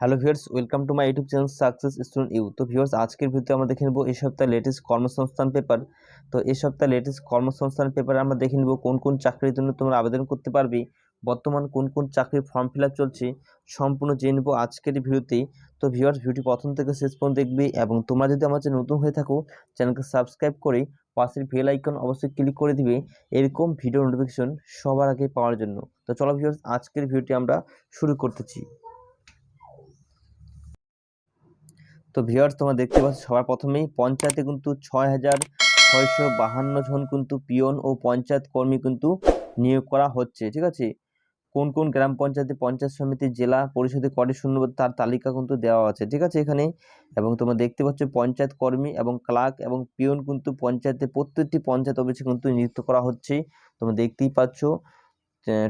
Hello viewers, welcome to my YouTube channel success student you. তো viewers, আজকের ভিডিওতে আমরা দেখে নেব এই সপ্তাহে লেটেস্ট কর্মসংস্থান পেপার তো এই সপ্তাহে লেটেস্ট কর্মসংস্থান পেপারে আমরা দেখে নেব কোন কোন চাকরির জন্য তোমরা আবেদন করতে পারবে, বর্তমান কোন কোন চাকরির ফর্ম ফিল চলছে, সম্পূর্ণ জেনে নেব আজকের ভিডিওতে। তো ভিউয়ার্স, ভিডিওটি প্রথম থেকে শেষ পর্যন্ত দেখবে এবং তোমরা যদি আমার চ্যানেল নতুন হয়ে থাকো, চ্যানেলকে সাবস্ক্রাইব করে পাশের বেল আইকন অবশ্যই ক্লিক করে দিবে। এরকম ভিডিও নোটিফিকেশন সবার আগে পাওয়ার জন্য। তো চলো ভিউয়ার্স, আজকের ভিডিওটি আমরা শুরু করতেছি। তো ভিউয়ার্স তোমরা দেখতে পাচ্ছ সবার প্রথমেই পঞ্চায়েতে কিন্তু ছয় হাজার ছয়শো বাহান্ন জন কিন্তু পিয়ন ও পঞ্চায়েত কর্মী কিন্তু নিয়োগ করা হচ্ছে, ঠিক আছে? কোন কোন গ্রাম পঞ্চায়েতে পঞ্চায়েত সমিতি, জেলা পরিষদে কটি শূন্য তার তালিকা কিন্তু দেওয়া আছে, ঠিক আছে এখানে? এবং তোমরা দেখতে পাচ্ছ পঞ্চায়েত কর্মী এবং ক্লার্ক এবং পিয়ন কিন্তু পঞ্চায়েতে প্রত্যেকটি পঞ্চায়েত অফিসে কিন্তু নিযুক্ত করা হচ্ছে, তোমরা দেখতেই পাচ্ছ।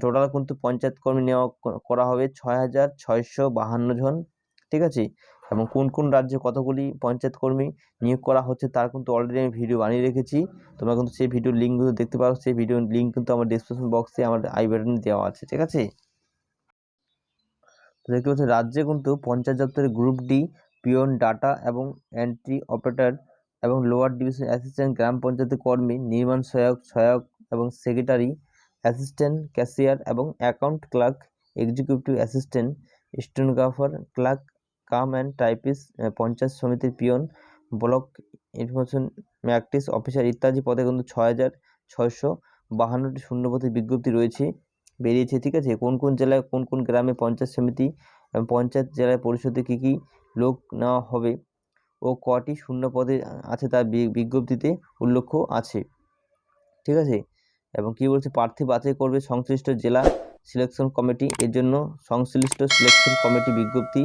টোটাল কিন্তু পঞ্চায়েত কর্মী নেওয়া করা হবে ছয় হাজার ছয়শো বাহান্ন জন, ঠিক আছে? এবং কোন কোন রাজ্যে কতগুলি পঞ্চায়েত কর্মী নিয়োগ করা হচ্ছে তার কিন্তু অলরেডি আমি ভিডিও বানিয়ে রেখেছি। তোমরা কিন্তু সেই ভিডিওর লিঙ্কগুলো দেখতে পারো, সেই ভিডিওর লিঙ্ক কিন্তু আমার ডিসক্রিপশন বক্সে আমার আই বাটনে দেওয়া আছে, ঠিক আছে? তো দেখতে পাচ্ছি, রাজ্যে কিন্তু পঞ্চায়েত দপ্তরের গ্রুপ ডি পিওন ডাটা এবং এন্ট্রি অপারেটর এবং লোয়ার ডিভিশন অ্যাসিস্ট্যান্ট গ্রাম পঞ্চায়েতের কর্মী, নির্মাণ সহায়ক সহায়ক এবং সেক্রেটারি অ্যাসিস্ট্যান্ট ক্যাশিয়ার এবং account clerk executive assistant stenographer clerk cum and typist panchayat সমিতির পিয়ন, ব্লক ইনফরমেশন ম্যাকটিস অফিসার ইত্যাদি পদে কিন্তু ছয় হাজার ছয়শো বাহান্নটি শূন্যপদের বিজ্ঞপ্তি রয়েছে, বেরিয়েছে। ঠিক আছে? কোন কোন জেলায়, কোন কোন গ্রামে পঞ্চায়েত সমিতি এবং পঞ্চায়েত জেলায় পরিষদে কী কী লোক নেওয়া হবে ও কটি শূন্য পদে আছে তার বিজ্ঞপ্তিতে উল্লেখ আছে। ঠিক আছে? এবং কী বলছে? প্রার্থী বাছাই করবে সংশ্লিষ্ট জেলা সিলেকশন কমিটি এর জন্য সংশ্লিষ্ট সিলেকশন কমিটি বিজ্ঞপ্তি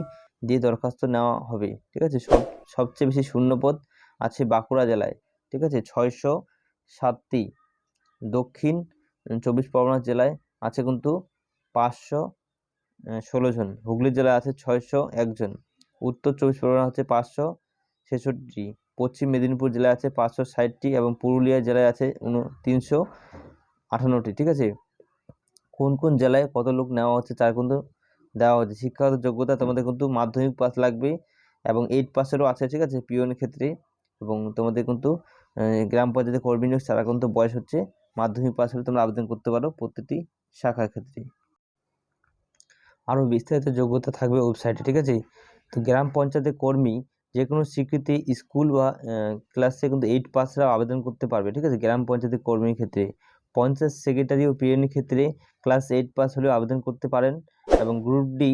দিয়ে দরখাস্ত নেওয়া হবে, ঠিক আছে? সব, সবচেয়ে বেশি শূন্যপদ আছে বাঁকুড়া জেলায়, ঠিক আছে? ছয়শো সাতটি দক্ষিণ চব্বিশ পরগনা জেলায় আছে কিন্তু পাঁচশো ষোলো জন। হুগলি জেলায় আছে ছয়শো একজন উত্তর চব্বিশ পরগনা হচ্ছে পাঁচশো ছেষট্টি। পশ্চিম মেদিনীপুর জেলায় আছে পাঁচশো ষাটটি এবং পুরুলিয়া জেলায় আছে তিনশো আটান্নটি, ঠিক আছে? কোন কোন জেলায় কত লোক নেওয়া হচ্ছে তার কিন্তু দেওয়া হচ্ছে শিক্ষাগত যোগ্যতা তোমাদের কিন্তু মাধ্যমিক পাস লাগবে এবং এইট পাসেরও আছে, ঠিক আছে? পিওনের ক্ষেত্রে এবং তোমাদের কিন্তু গ্রাম পঞ্চায়েতের কর্মী নিয়োগ তারা কিন্তু বয়স হচ্ছে। মাধ্যমিক পাস হলে তোমরা আবেদন করতে পারো প্রতিটি শাখার ক্ষেত্রে। আরও বিস্তারিত যোগ্যতা থাকবে ওয়েবসাইটে ঠিক আছে? তো গ্রাম পঞ্চায়েতের কর্মী যে কোনো স্বীকৃতি স্কুল বা ক্লাসে কিন্তু এইট পাসরা আবেদন করতে পারবে, ঠিক আছে? গ্রাম পঞ্চায়েতের কর্মীর ক্ষেত্রে। পঞ্চায়েত সেক্রেটারি ও পিএনের ক্ষেত্রে ক্লাস এইট পাস হলেও আবেদন করতে পারেন। এবং গ্রুপ ডি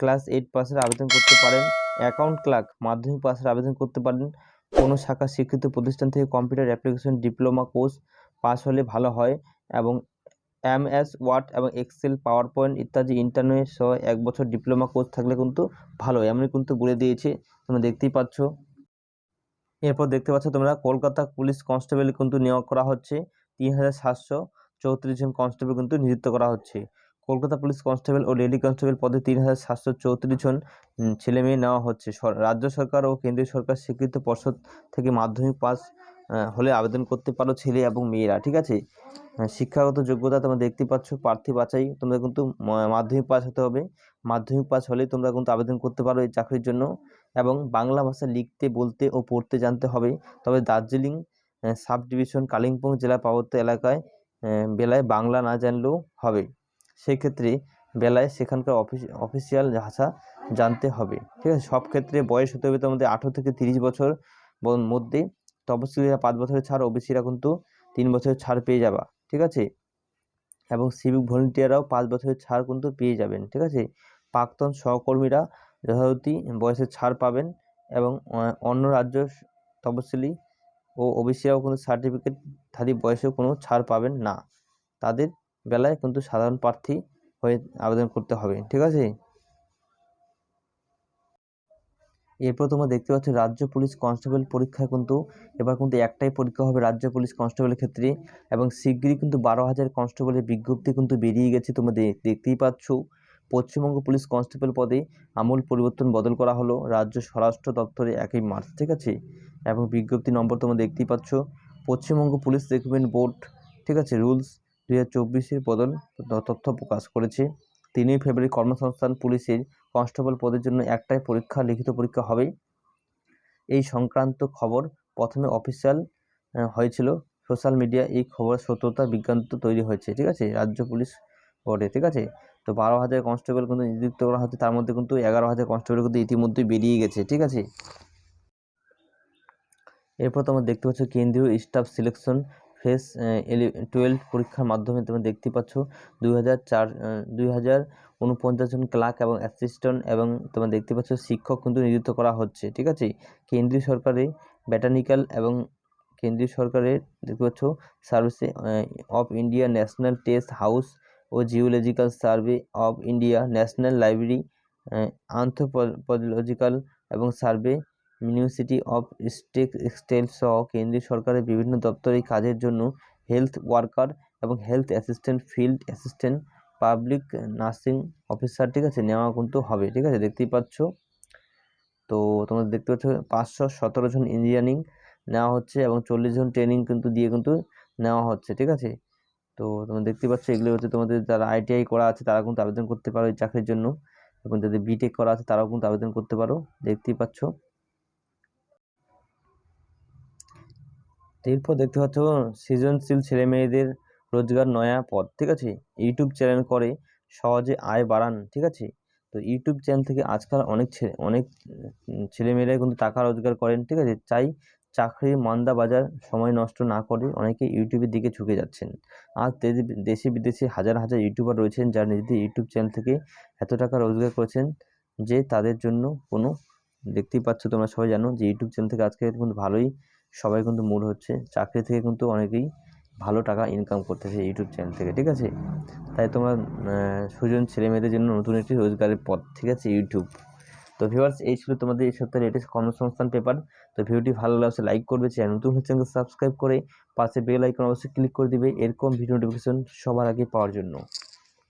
ক্লাস এইট পাসের আবেদন করতে পারেন। অ্যাকাউন্ট ক্লার্ক মাধ্যমিক পাসের আবেদন করতে পারেন। কোনো শাখা স্বীকৃত প্রতিষ্ঠান থেকে computer application diploma course pass হলে ভালো হয় এবং এম এস ওয়ার্ড এবং এক্সেল পাওয়ার পয়েন্ট ইত্যাদি ইন্টারনেট সহ এক বছর ডিপ্লোমা কোর্স থাকলে কিন্তু ভালো এমনই কিন্তু বলে দিয়েছে, তোমরা দেখতেই পাচ্ছ। এরপর দেখতে পাচ্ছ তোমরা কলকাতা পুলিশ কনস্টেবল কিন্তু নিয়োগ করা হচ্ছে। তিন হাজার সাতশো চৌত্রিশ জন কনস্টেবল কিন্তু নিযুক্ত করা হচ্ছে। কলকাতা পুলিশ কনস্টেবল ও লেডি কনস্টেবল পদে তিন হাজার সাতশো চৌত্রিশ জন ছেলে মেয়ে নেওয়া হচ্ছে। রাজ্য সরকার ও কেন্দ্রীয় সরকার স্বীকৃত পর্ষদ থেকে মাধ্যমিক পাস হলে আবেদন করতে পারো ছেলে এবং মেয়েরা, ঠিক আছে? শিক্ষাগত যোগ্যতা তোমরা দেখতে পাচ্ছ, প্রার্থী বাছাই, তোমরা কিন্তু মাধ্যমিক পাস হতে হবে। মাধ্যমিক পাস হলেই তোমরা কিন্তু আবেদন করতে পারো এই চাকরির জন্য এবং বাংলা ভাষা লিখতে, বলতে ও পড়তে জানতে হবে। তবে দার্জিলিং সাব ডিভিশন কালিম্পং জেলা পার্বত্য এলাকায় বেলায় বাংলা না জানলেও হবে। সেই ক্ষেত্রে বেলায় সেখানকার অফিস অফিসিয়াল ভাষা জানতে হবে। ঠিক আছে? সব ক্ষেত্রে বয়স হতে হবে তোমাদের আঠেরো থেকে তিরিশ বছর মধ্যে। তপশিলীরা পাঁচ বছরের ছাড়, ওবিসিরা কিন্তু তিন বছরের ছাড় পেয়ে যাবা। ঠিক আছে? এবং সিভিক ভলেন্টিয়াররাও পাঁচ বছরের ছাড় কিন্তু পেয়ে যাবেন। ঠিক আছে? প্রাক্তন সহকর্মীরা যথাযথি বয়সের ছাড় পাবেন এবং অন্য রাজ্য তপশিলি ও ওবিসিরাও কিন্তু সার্টিফিকেট ধারী বয়সেও কোনো ছাড় পাবেন না। তাদের বেলায় কিন্তু সাধারণ প্রার্থী হয়ে আবেদন করতে হবে, ঠিক আছে? এরপর তোমরা দেখতে পাচ্ছ রাজ্য পুলিশ কনস্টেবল পরীক্ষায় কিন্তু এবার কিন্তু একটাই পরীক্ষা হবে রাজ্য পুলিশ কনস্টেবলের ক্ষেত্রে এবং শিগগিরই কিন্তু বারো হাজার কনস্টেবলের বিজ্ঞপ্তি কিন্তু বেরিয়ে গেছে তোমরা দেখতেই পাচ্ছ। পশ্চিমবঙ্গ পুলিশ কনস্টেবল পদে আমূল পরিবর্তন বদল করা হলো রাজ্য স্বরাষ্ট্র দপ্তরে একই মার্চ, ঠিক আছে? এবং বিজ্ঞপ্তি নম্বর তোমরা দেখতেই পাচ্ছ। পশ্চিমবঙ্গ পুলিশ রিক্রুটমেন্ট বোর্ড, ঠিক আছে? রুলস দুই হাজার চব্বিশের বদল তথ্য প্রকাশ করেছে। তিনই ফেব্রুয়ারি কর্মসংস্থান পুলিশের কনস্টেবল পদের জন্য একটাই পরীক্ষা, লিখিত পরীক্ষা হবে। এই সংক্রান্ত খবর প্রথমে অফিসিয়াল হয়েছিল। সোশ্যাল মিডিয়া এই খবরের সত্যতা বিজ্ঞান্ত তৈরি হয়েছে, ঠিক আছে? রাজ্য পুলিশ বোর্ডে, ঠিক আছে? তো বারো হাজার কনস্টেবল কিন্তু নিযুক্ত করা হচ্ছে তার মধ্যে কিন্তু এগারো হাজার কনস্টেবল কিন্তু ইতিমধ্যেই বেরিয়ে গেছে, ঠিক আছে? এরপর তোমরা দেখতে পাচ্ছ কেন্দ্রীয় স্টাফ সিলেকশন ফেস টুয়েলভ পরীক্ষার মাধ্যমে তোমরা দেখতে পাচ্ছ দুই হাজার চার দুই হাজার উনপঞ্চাশ জন ক্লার্ক এবং অ্যাসিস্ট্যান্ট এবং তোমরা দেখতে পাচ্ছ শিক্ষক কিন্তু নিযুক্ত করা হচ্ছে, ঠিক আছে? কেন্দ্রীয় সরকারে ব্যাটানিক্যাল এবং কেন্দ্রীয় সরকারের দেখতে পাচ্ছ সার্ভিসে of India national test house O geological survey of India national library anthropological এবং সার্ভে মিউনিসিটি অফ স্টেক এক্সটেল সহ কেন্দ্রীয় সরকারের বিভিন্ন দপ্তরে এই কাজের জন্য হেলথ ওয়ার্কার এবং health assistant, field assistant, public nursing officer, ঠিক আছে? নেওয়া কিন্তু হবে, ঠিক আছে? দেখতেই পাচ্ছ? তো তোমরা দেখতে পাচ্ছ, পাঁচশো সতেরো জন ইঞ্জিনিয়ারিং নেওয়া হচ্ছে এবং চল্লিশ জন ট্রেনিং কিন্তু দিয়ে কিন্তু নেওয়া হচ্ছে, ঠিক আছে? তো তোমরা দেখতে পাচ্ছ, এগুলো হচ্ছে তোমাদের যারা আইটিআই করা আছে, তারা কিন্তু আবেদন করতে পারো এই চাকরির জন্য। এবং যাদের বিটেক করা আছে, তারাও কিন্তু আবেদন করতে পারো, দেখতেই পাচ্ছ? এরপর দেখতে পাচ্ছ, সৃজনশীল ছেলে মেয়েদের রোজগার নয়া পথ, ঠিক আছে? ইউটিউব চ্যানেল করে সহজে আয় বাড়ান, ঠিক আছে? তো ইউটিউব চ্যানেল থেকে আজকাল অনেক ছেলে অনেক ছেলেমেয়েরাই কিন্তু টাকা রোজগার করেন, ঠিক আছে? চাই চাকরির মান্দা বাজার সময় নষ্ট না করে অনেকে ইউটিউবের দিকে ঝুঁকে যাচ্ছেন। আর দেশে বিদেশে হাজার হাজার ইউটিউবার রয়েছেন যারা নিজেদের ইউটিউব চ্যানেল থেকে এত টাকা রোজগার করেছেন যে তাদের জন্য কোনো, দেখতেই পাচ্ছ তোমরা সবাই জানো যে ইউটিউব চ্যানেল থেকে আজকে কিন্তু ভালোই সবাই কিন্তু মুড হচ্ছে। চাকরি থেকে কিন্তু অনেকেই ভালো টাকা ইনকাম করতেছে ইউটিউব চ্যানেল থেকে, ঠিক আছে? তাই তোমার সুজন ছেলে মেয়েদের জন্য নতুন একটি রোজগারের পথ, ঠিক আছে? ইউটিউব তো ভিউয়ার্স এই ছিল তোমাদের এই সপ্তাহে লেটেস্ট কর্মসংস্থান পেপার তো ভিডিওটি ভালো লাগলে লাইক করবে চ্যানেল নতুন হচ্ছে সাবস্ক্রাইব করে পাশে বেল আইকন অবশ্যই ক্লিক করে দিবে। এরকম ভিডিও নোটিফিকেশন সবার আগে পাওয়ার জন্য।